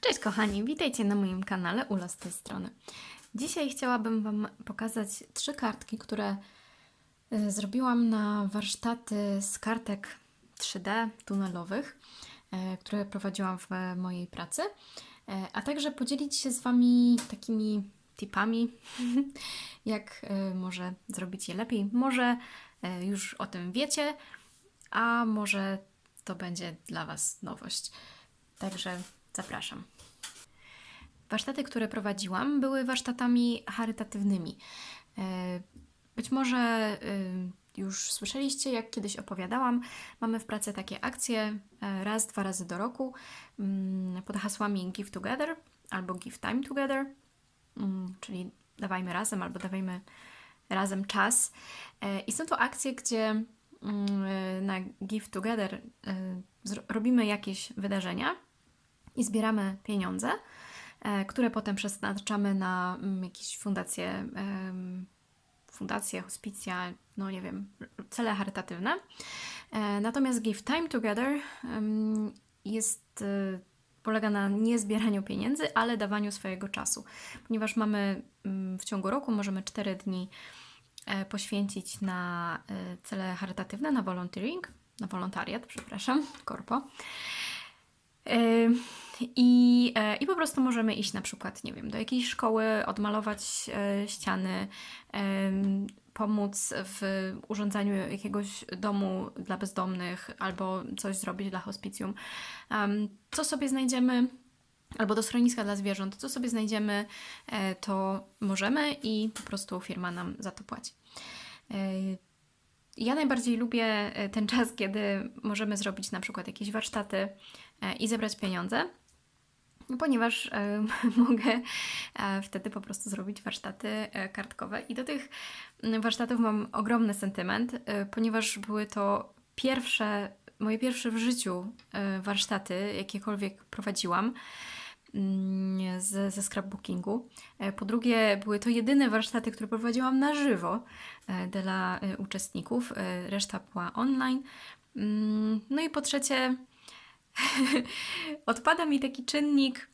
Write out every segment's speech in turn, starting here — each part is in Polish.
Cześć kochani, witajcie na moim kanale Ula z tej strony. Dzisiaj chciałabym Wam pokazać trzy kartki, które y, zrobiłam na warsztaty z kartek 3D tunelowych, y, które prowadziłam w mojej pracy, y, a także podzielić się z Wami takimi tipami, jak może zrobić je lepiej. Może już o tym wiecie, a może to będzie dla Was nowość. Także zapraszam. Warsztaty, które prowadziłam, były warsztatami charytatywnymi. E, Być może e, już słyszeliście, jak kiedyś opowiadałam, mamy w pracy takie akcje e, raz, dwa razy do roku mm, pod hasłami Give Together albo Give Time Together, mm, czyli dawajmy razem albo dawajmy razem czas. I są to akcje, gdzie mm, na Give Together robimy jakieś wydarzenia i zbieramy pieniądze, e, które potem przeznaczamy na mm, jakieś fundacje, fundacje, hospicja, no nie wiem, cele charytatywne. E, Natomiast Give Time Together jest, e, polega na nie zbieraniu pieniędzy, ale dawaniu swojego czasu, ponieważ mamy mm, w ciągu roku, możemy 4 dni poświęcić na cele charytatywne, na volunteering, na wolontariat, przepraszam, korpo. I, e, I po prostu możemy iść na przykład, nie wiem, do jakiejś szkoły, odmalować e, ściany, pomóc w urządzaniu jakiegoś domu dla bezdomnych albo coś zrobić dla hospicjum. Co sobie znajdziemy, albo do schroniska dla zwierząt, co sobie znajdziemy, e, to możemy i po prostu firma nam za to płaci. Ja najbardziej lubię ten czas, kiedy możemy zrobić na przykład jakieś warsztaty i zebrać pieniądze, no, ponieważ e, mogę e, wtedy po prostu zrobić warsztaty e, kartkowe. I do tych warsztatów mam ogromny sentyment, e, ponieważ były to pierwsze, moje pierwsze w życiu e, warsztaty, jakiekolwiek prowadziłam mm, ze scrapbookingu. E, Po drugie, były to jedyne warsztaty, które prowadziłam na żywo e, dla e, uczestników. E, Reszta była online. Mm, No i po trzecie, odpada mi taki czynnik,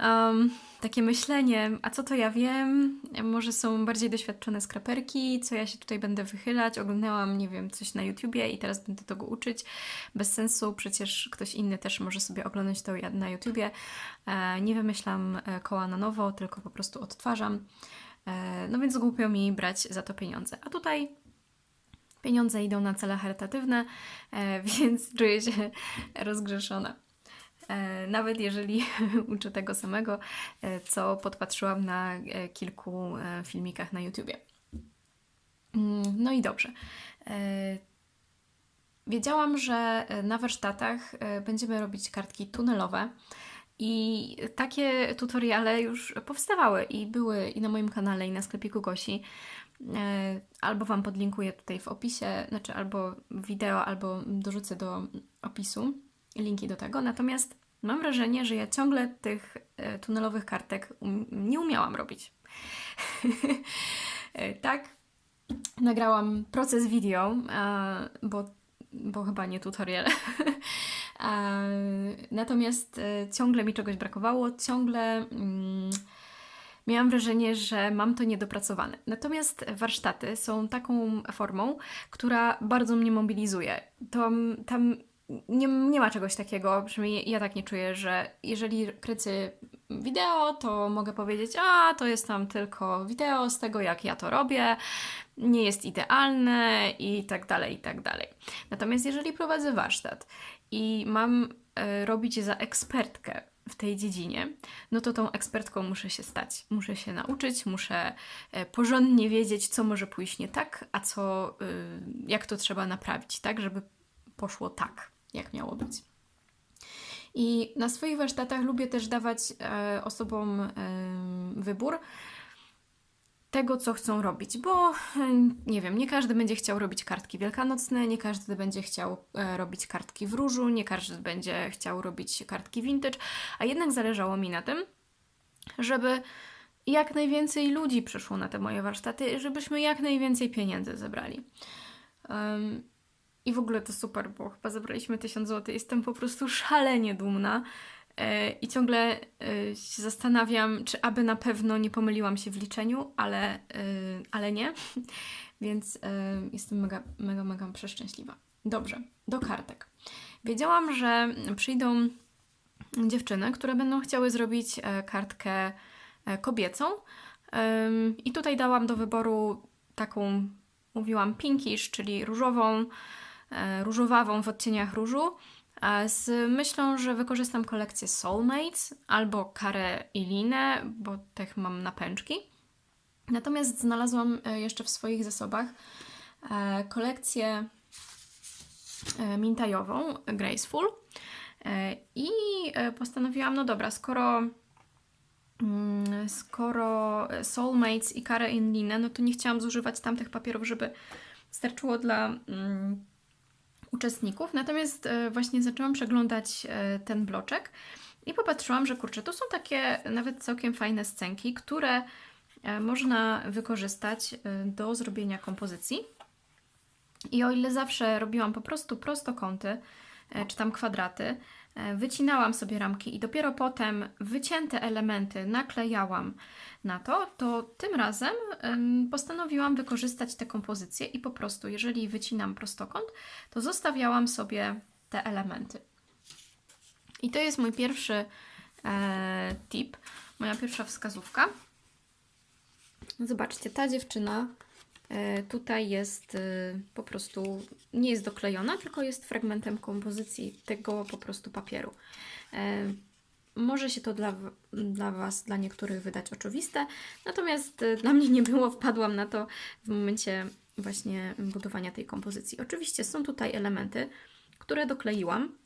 um, takie myślenie, a co to ja wiem? Może są bardziej doświadczone skraperki, co ja się tutaj będę wychylać? Oglądałam, nie wiem, coś na YouTubie i teraz będę tego uczyć. Bez sensu, przecież ktoś inny też może sobie oglądać to na YouTubie. E, nie wymyślam e, koła na nowo, tylko po prostu odtwarzam. E, no więc głupio mi brać za to pieniądze. A tutaj pieniądze idą na cele charytatywne, e, więc czuję się rozgrzeszona. E, Nawet jeżeli uczę tego samego, e, co podpatrzyłam na kilku filmikach na YouTubie. Mm, No i dobrze. Wiedziałam, że na warsztatach będziemy robić kartki tunelowe. I takie tutoriale już powstawały i były i na moim kanale, i na sklepiku Gosi. E, Albo Wam podlinkuję tutaj w opisie, znaczy albo wideo, albo dorzucę do opisu linki do tego. Natomiast mam wrażenie, że ja ciągle tych e, tunelowych kartek um, nie umiałam robić. E, tak, nagrałam proces wideo, bo, bo chyba nie tutorial. Natomiast ciągle mi czegoś brakowało, ciągle mm, miałam wrażenie, że mam to niedopracowane. Natomiast warsztaty są taką formą, która bardzo mnie mobilizuje. To, tam nie, nie ma czegoś takiego, przynajmniej ja tak nie czuję, że jeżeli kręcę wideo, to mogę powiedzieć, a to jest tam tylko wideo z tego, jak ja to robię, nie jest idealne i tak dalej, i tak dalej. Natomiast jeżeli prowadzę warsztat i mam e, robić za ekspertkę w tej dziedzinie, no to tą ekspertką muszę się stać. Muszę się nauczyć, muszę e, porządnie wiedzieć, co może pójść nie tak, a co, y, jak to trzeba naprawić, tak, żeby poszło tak, jak miało być. I na swoich warsztatach lubię też dawać e, osobom wybór tego, co chcą robić, bo e, nie wiem, nie każdy będzie chciał robić kartki wielkanocne, nie każdy będzie chciał e, robić kartki w różu, nie każdy będzie chciał robić kartki vintage, a jednak zależało mi na tym, żeby jak najwięcej ludzi przyszło na te moje warsztaty, żebyśmy jak najwięcej pieniędzy zebrali. Em, I w ogóle to super, bo chyba zebraliśmy 1000 zł. Jestem po prostu szalenie dumna. E, i ciągle e, się zastanawiam, czy aby na pewno nie pomyliłam się w liczeniu, ale, e, ale nie, więc jestem mega, mega, mega przeszczęśliwa. Dobrze, do kartek. Wiedziałam, że przyjdą dziewczyny, które będą chciały zrobić kartkę kobiecą. I tutaj dałam do wyboru taką, mówiłam, pinkish, czyli różową, różowawą w odcieniach różu, z myślą, że wykorzystam kolekcję Soulmates albo Karę i Linę, bo tych mam na pęczki. Natomiast znalazłam e, jeszcze w swoich zasobach e, kolekcję e, mintajową, Graceful. I postanowiłam, no dobra, skoro, mm, skoro Soulmates i Cara in Line, no to nie chciałam zużywać tamtych papierów, żeby starczyło dla mm, uczestników. Natomiast e, właśnie zaczęłam przeglądać e, ten bloczek i popatrzyłam, że kurczę, to są takie nawet całkiem fajne scenki, które e, można wykorzystać do zrobienia kompozycji. I o ile zawsze robiłam po prostu prostokąty, czy tam kwadraty, wycinałam sobie ramki i dopiero potem wycięte elementy naklejałam na to, to tym razem em, postanowiłam wykorzystać te kompozycje i po prostu, jeżeli wycinam prostokąt, to zostawiałam sobie te elementy. I to jest mój pierwszy e, tip, moja pierwsza wskazówka. Zobaczcie, ta dziewczyna e, tutaj jest e, po prostu, nie jest doklejona, tylko jest fragmentem kompozycji tego po prostu papieru. E, może się to dla, dla Was, dla niektórych wydać oczywiste, natomiast e, dla mnie nie było, wpadłam na to w momencie właśnie budowania tej kompozycji. Oczywiście są tutaj elementy, które dokleiłam,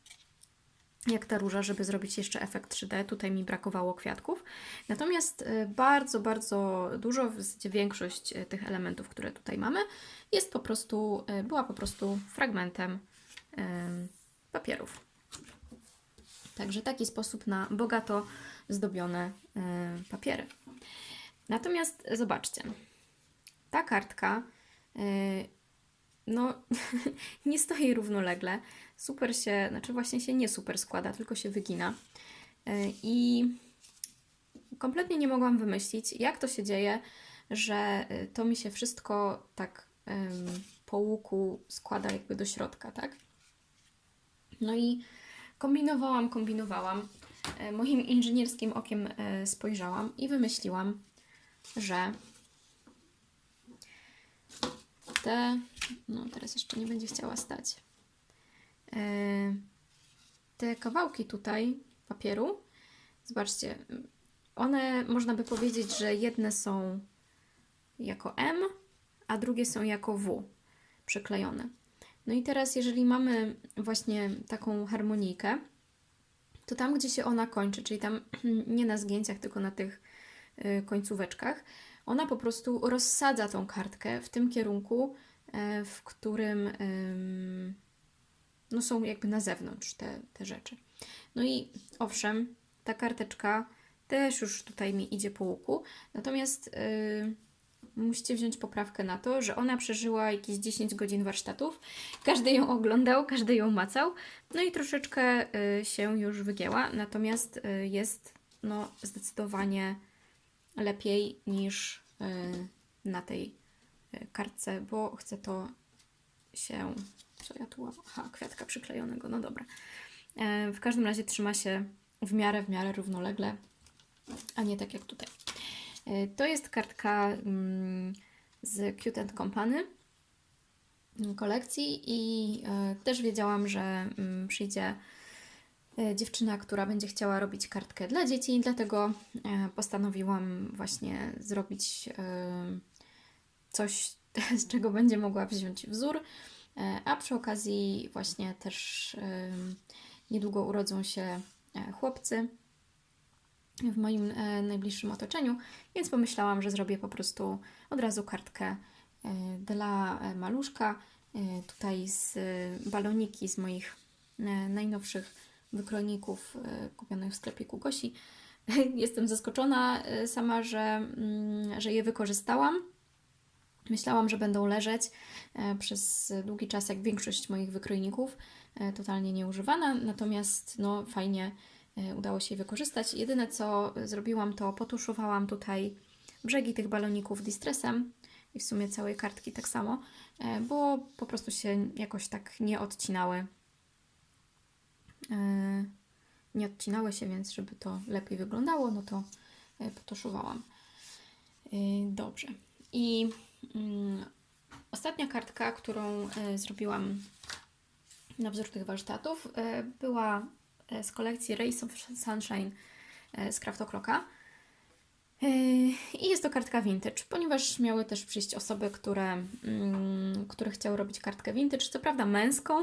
jak ta róża, żeby zrobić jeszcze efekt 3D. Tutaj mi brakowało kwiatków. Natomiast y, bardzo, bardzo dużo, w zasadzie większość y, tych elementów, które tutaj mamy, jest po prostu, y, była po prostu fragmentem papierów. Także taki sposób na bogato zdobione papiery. Natomiast zobaczcie, ta kartka no, nie stoi równolegle. Super się, znaczy właśnie się nie super składa, tylko się wygina. Y, I kompletnie nie mogłam wymyślić, jak to się dzieje, że y, to mi się wszystko tak po łuku składa jakby do środka, tak? No i kombinowałam, kombinowałam. E, Moim inżynierskim okiem e, spojrzałam i wymyśliłam, że te. No, teraz jeszcze nie będzie chciała stać. E, Te kawałki tutaj papieru, zobaczcie, one można by powiedzieć, że jedne są jako M, a drugie są jako W przyklejone. No i teraz, jeżeli mamy właśnie taką harmonijkę, to tam, gdzie się ona kończy, czyli tam nie na zgięciach, tylko na tych y, końcóweczkach, ona po prostu rozsadza tą kartkę w tym kierunku, e, w którym ym, no są jakby na zewnątrz te, te rzeczy. No i owszem, ta karteczka też już tutaj mi idzie po łuku, natomiast y, musicie wziąć poprawkę na to, że ona przeżyła jakieś 10 godzin warsztatów. Każdy ją oglądał, każdy ją macał, no i troszeczkę y, się już wygięła, natomiast y, jest no, zdecydowanie lepiej niż y, na tej y, kartce, bo chcę to się. Co ja tu mam? Aha, kwiatka przyklejonego, no dobra. E, W każdym razie trzyma się w miarę, w miarę równolegle, a nie tak jak tutaj. E, To jest kartka mm, z Cute and Company mm, kolekcji i e, też wiedziałam, że mm, przyjdzie dziewczyna, która będzie chciała robić kartkę dla dzieci, dlatego postanowiłam właśnie zrobić coś, z czego będzie mogła wziąć wzór, a przy okazji właśnie też e, niedługo urodzą się e, chłopcy w moim e, najbliższym otoczeniu, więc pomyślałam, że zrobię po prostu od razu kartkę e, dla e, maluszka. E, tutaj z e, baloniki z moich e, najnowszych wykrojników e, kupionych w sklepie Kugosi. Jestem zaskoczona e, sama, że, mm, że je wykorzystałam. Myślałam, że będą leżeć e, przez długi czas, jak większość moich wykrojników, e, totalnie nieużywane, natomiast no, fajnie e, udało się je wykorzystać. Jedyne co zrobiłam, to potuszowałam tutaj brzegi tych baloników distressem i w sumie całej kartki tak samo, bo po prostu się jakoś tak nie odcinały. Nie odcinały się, więc żeby to lepiej wyglądało, no to potuszowałam. Dobrze. I ostatnia kartka, którą e, zrobiłam na wzór tych warsztatów, e, była e, z kolekcji Race of Sunshine z Craft O'Clocka. E, I jest to kartka vintage, ponieważ miały też przyjść osoby, które, mm, które chciały robić kartkę vintage, co prawda męską,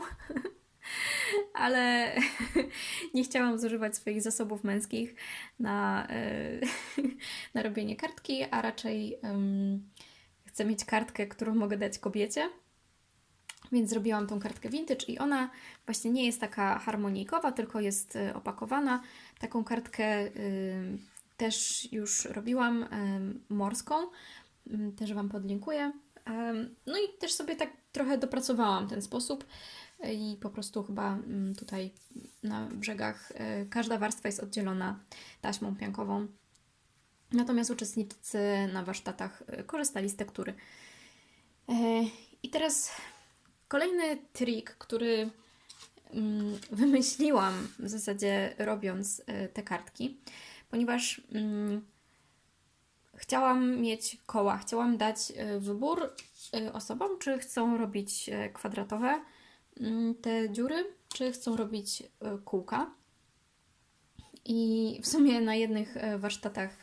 ale nie chciałam zużywać swoich zasobów męskich na, na robienie kartki, a raczej em, chcę mieć kartkę, którą mogę dać kobiecie. Więc zrobiłam tą kartkę vintage i ona właśnie nie jest taka harmonijkowa, tylko jest y, opakowana. Taką kartkę y, też już robiłam y, morską, y, też Wam podlinkuję. Em, No i też sobie tak trochę dopracowałam ten sposób y, i po prostu chyba mm, tutaj na brzegach y, każda warstwa jest oddzielona taśmą piankową. Natomiast uczestnicy na warsztatach y, korzystali z tektury. E, I teraz Kolejny trik, który mm, wymyśliłam w zasadzie robiąc e, te kartki, ponieważ mm, chciałam mieć koła, chciałam dać e, wybór osobom, czy chcą robić kwadratowe mm, te dziury, czy chcą robić kółka. I w sumie na jednych warsztatach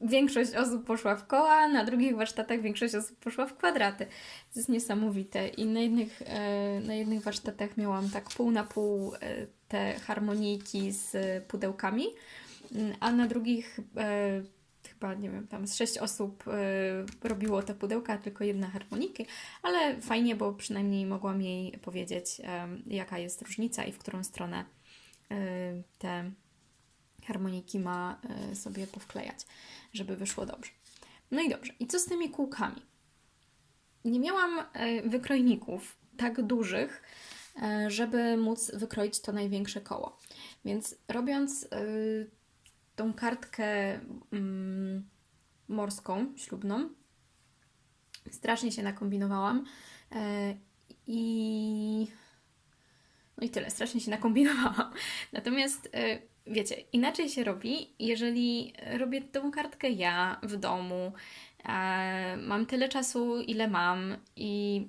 większość osób poszła w koła, na drugich warsztatach większość osób poszła w kwadraty. To jest niesamowite. I na jednych, e, na jednych warsztatach miałam tak pół na pół e, te harmonijki z pudełkami, a na drugich chyba, nie wiem, tam z sześć osób robiło te pudełka, tylko jedna harmoniki, ale fajnie, bo przynajmniej mogłam jej powiedzieć, jaka jest różnica i w którą stronę te harmoniki ma e, sobie powklejać, żeby wyszło dobrze. No i dobrze. I co z tymi kółkami? Nie miałam e, wykrojników tak dużych, e, żeby móc wykroić to największe koło. Więc robiąc tą kartkę mm, morską, ślubną, strasznie się nakombinowałam i no i tyle, strasznie się nakombinowałam. Natomiast wiecie, inaczej się robi, jeżeli robię tą kartkę ja w domu, e, mam tyle czasu, ile mam i,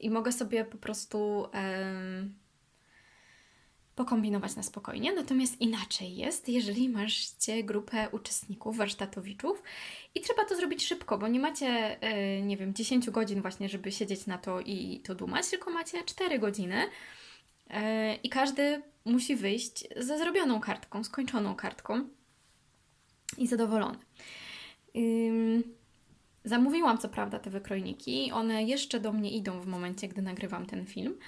i mogę sobie po prostu em, pokombinować na spokojnie. Natomiast inaczej jest, jeżeli macie grupę uczestników, warsztatowiczów i trzeba to zrobić szybko, bo nie macie, e, nie wiem, 10 godzin właśnie, żeby siedzieć na to i to dumać, tylko macie 4 godziny. E, I każdy musi wyjść ze zrobioną kartką, skończoną kartką i zadowolony. Ym, Zamówiłam co prawda te wykrojniki, one jeszcze do mnie idą w momencie, gdy nagrywam ten film,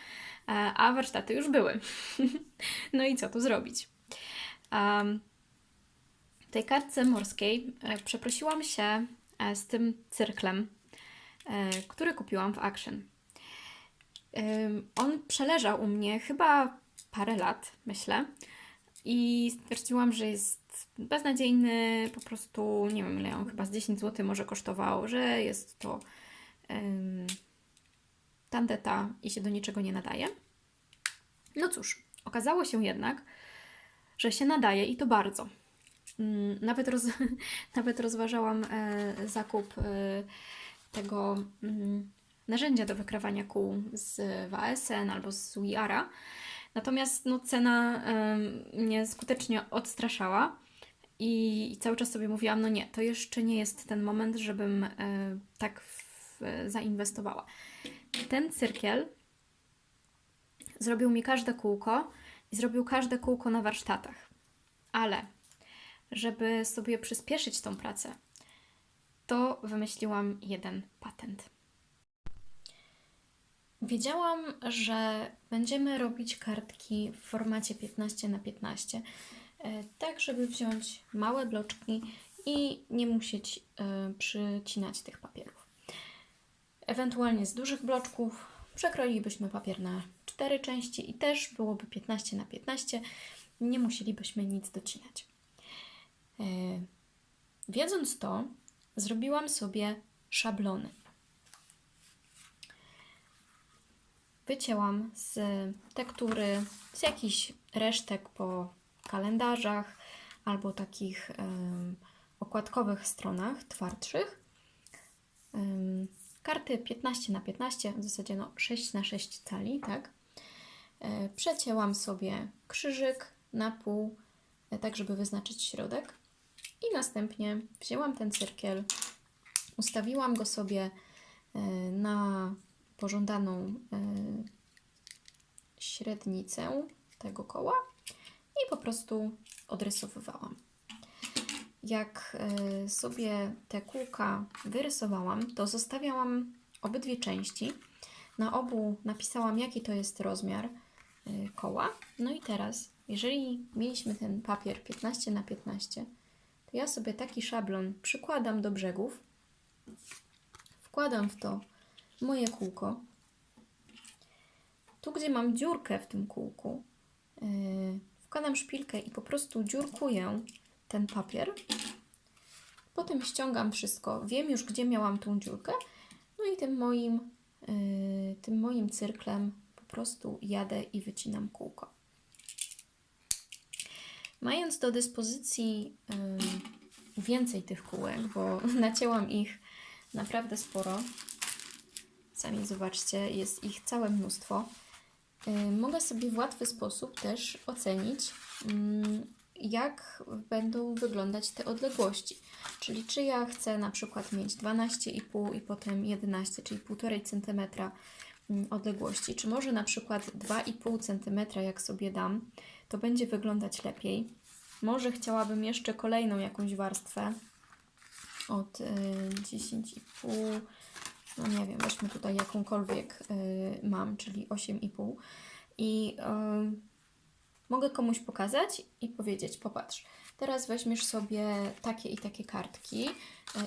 a warsztaty już były. no i co tu zrobić? Em, W tej kartce morskiej e, przeprosiłam się e, z tym cyrklem, e, który kupiłam w Action. On przeleżał u mnie chyba parę lat, myślę, i stwierdziłam, że jest beznadziejny, po prostu nie wiem ile on chyba z 10 zł może kosztował, że jest to ym, tandeta i się do niczego nie nadaje. No cóż, okazało się jednak, że się nadaje i to bardzo. Ym, Nawet, roz, nawet rozważałam e, zakup e, tego mm, narzędzia do wykrywania kół z WASN albo z Wiara. Natomiast no, cena em, mnie skutecznie odstraszała i cały czas sobie mówiłam, no nie, to jeszcze nie jest ten moment, żebym e, tak w, zainwestowała. Ten cyrkiel zrobił mi każde kółko i zrobił każde kółko na warsztatach. Ale żeby sobie przyspieszyć tą pracę, to wymyśliłam jeden patent. Wiedziałam, że będziemy robić kartki w formacie 15 na 15, e, tak żeby wziąć małe bloczki i nie musieć e, przycinać tych papierów. Ewentualnie z dużych bloczków przekroilibyśmy papier na cztery części i też byłoby 15 na 15. Nie musielibyśmy nic docinać. E, Wiedząc to, zrobiłam sobie szablony. Wycięłam z tektury, z jakichś resztek po kalendarzach albo takich okładkowych stronach twardszych. Karty 15 na 15, w zasadzie no 6 na 6 cali, tak? E, Przecięłam sobie krzyżyk na pół, e, tak żeby wyznaczyć środek. I następnie wzięłam ten cyrkiel, ustawiłam go sobie e, na pożądaną e, średnicę tego koła i po prostu odrysowywałam. Jak e, sobie te kółka wyrysowałam, to zostawiałam obydwie części. Na obu napisałam, jaki to jest rozmiar e, koła. No i teraz, jeżeli mieliśmy ten papier 15 na 15, to ja sobie taki szablon przykładam do brzegów, wkładam w to moje kółko. Tu, gdzie mam dziurkę w tym kółku, yy, wkładam szpilkę i po prostu dziurkuję ten papier. Potem ściągam wszystko. Wiem już, gdzie miałam tą dziurkę. No i tym moim, yy, tym moim cyrklem po prostu jadę i wycinam kółko. Mając do dyspozycji y, więcej tych kółek, bo nacięłam ich naprawdę sporo, sami zobaczcie, jest ich całe mnóstwo, y, mogę sobie w łatwy sposób też ocenić, mm, jak będą wyglądać te odległości. Czyli czy ja chcę na przykład mieć 12,5 i potem 11, czyli 1,5 cm mm, odległości, czy może na przykład 2,5 cm, jak sobie dam, to będzie wyglądać lepiej. Może chciałabym jeszcze kolejną jakąś warstwę od y, 10,5, no nie wiem, weźmy tutaj jakąkolwiek y, mam, czyli 8,5 i y, mogę komuś pokazać i powiedzieć, popatrz, teraz weźmiesz sobie takie i takie kartki y,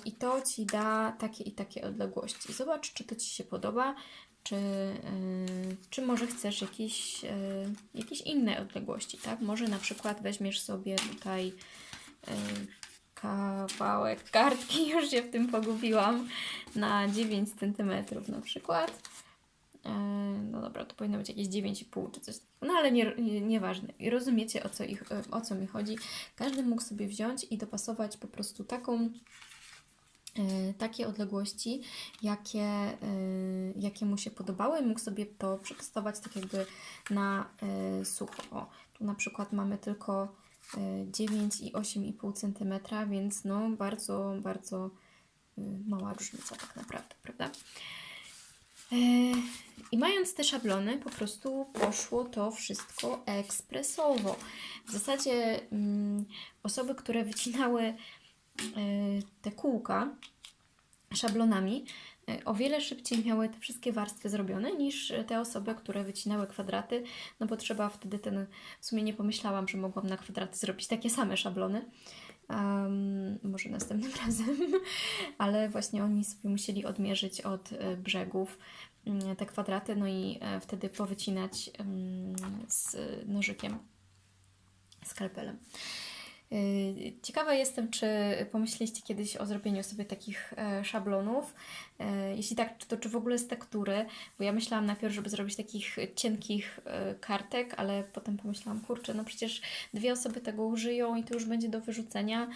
i to Ci da takie i takie odległości. Zobacz, czy to Ci się podoba, czy, y, czy może chcesz jakieś, y, jakieś inne odległości, tak? Może na przykład weźmiesz sobie tutaj y, kawałek kartki, już się w tym pogubiłam, na 9 cm na przykład. E, No dobra, to powinno być jakieś 9,5 czy coś takiego. No ale nie, nie, nieważne. I rozumiecie o co, ich, o co mi chodzi. Każdy mógł sobie wziąć i dopasować po prostu taką e, takie odległości, jakie, e, jakie mu się podobały. Mógł sobie to przetestować tak jakby na e, sucho. O, tu na przykład mamy tylko e, 9 i 8,5 cm, więc no bardzo, bardzo y, mała różnica tak naprawdę, prawda? E, I mając te szablony, po prostu poszło to wszystko ekspresowo. W zasadzie mm, osoby, które wycinały e, te kółka szablonami, o wiele szybciej miały te wszystkie warstwy zrobione niż te osoby, które wycinały kwadraty, no bo trzeba wtedy ten, w sumie nie pomyślałam, że mogłam na kwadraty zrobić takie same szablony. Um, może następnym razem, ale właśnie oni sobie musieli odmierzyć od e, brzegów mm, te kwadraty, no i e, wtedy powycinać em, z nożykiem, skalpelem. Y, Ciekawa jestem, czy pomyśleliście kiedyś o zrobieniu sobie takich e, szablonów. E, Jeśli tak, to czy w ogóle z tektury? Bo ja myślałam najpierw, żeby zrobić takich cienkich e, kartek, ale potem pomyślałam, kurczę, no przecież dwie osoby tego użyją i to już będzie do wyrzucenia,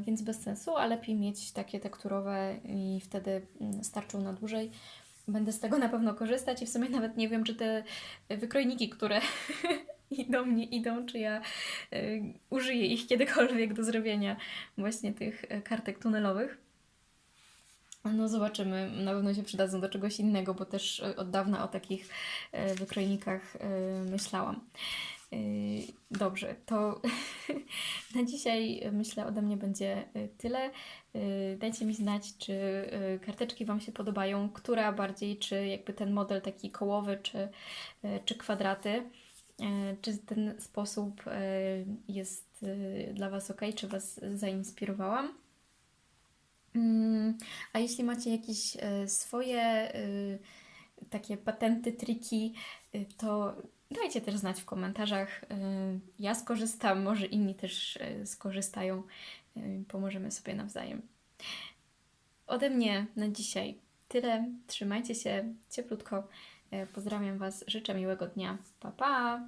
więc bez sensu, a lepiej mieć takie tekturowe i wtedy mm, starczą na dłużej. Będę z tego na pewno korzystać i w sumie nawet nie wiem, czy te wykrojniki, które idą mnie idą, czy ja y, użyję ich kiedykolwiek do zrobienia właśnie tych e, kartek tunelowych. No zobaczymy, na pewno się przydadzą do czegoś innego, bo też e, od dawna o takich e, wykrojnikach e, myślałam. E, Dobrze, to na dzisiaj e, myślę ode mnie będzie e, tyle. E, Dajcie mi znać, czy e, karteczki Wam się podobają, która bardziej, czy jakby ten model taki kołowy, czy, e, czy kwadraty. E, Czy ten sposób e, jest e, dla Was ok? Czy Was zainspirowałam? Mm, A jeśli macie jakieś swoje takie patenty, triki, to dajcie też znać w komentarzach. Ja skorzystam, może inni też skorzystają. Pomożemy sobie nawzajem. Ode mnie na dzisiaj tyle. Trzymajcie się cieplutko. Y, Pozdrawiam Was, życzę miłego dnia. Pa, pa!